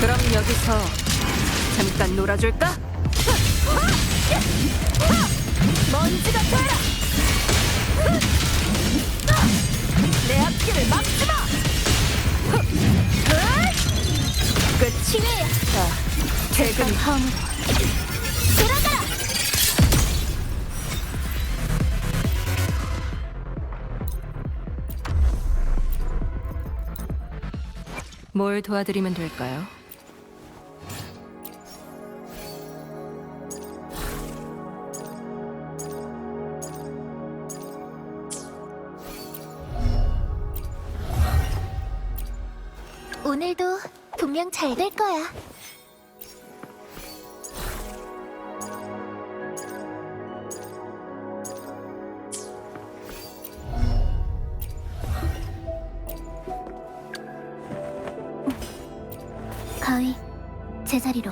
그럼 여기서 잠깐 놀아줄까? 먼지가 되라. 내 앞길을 막지 마. 끝이네. 자, 퇴근함. 뭘 도와드리면 될까요? 오늘도 분명 잘 될 거야. 가위, 제자리로.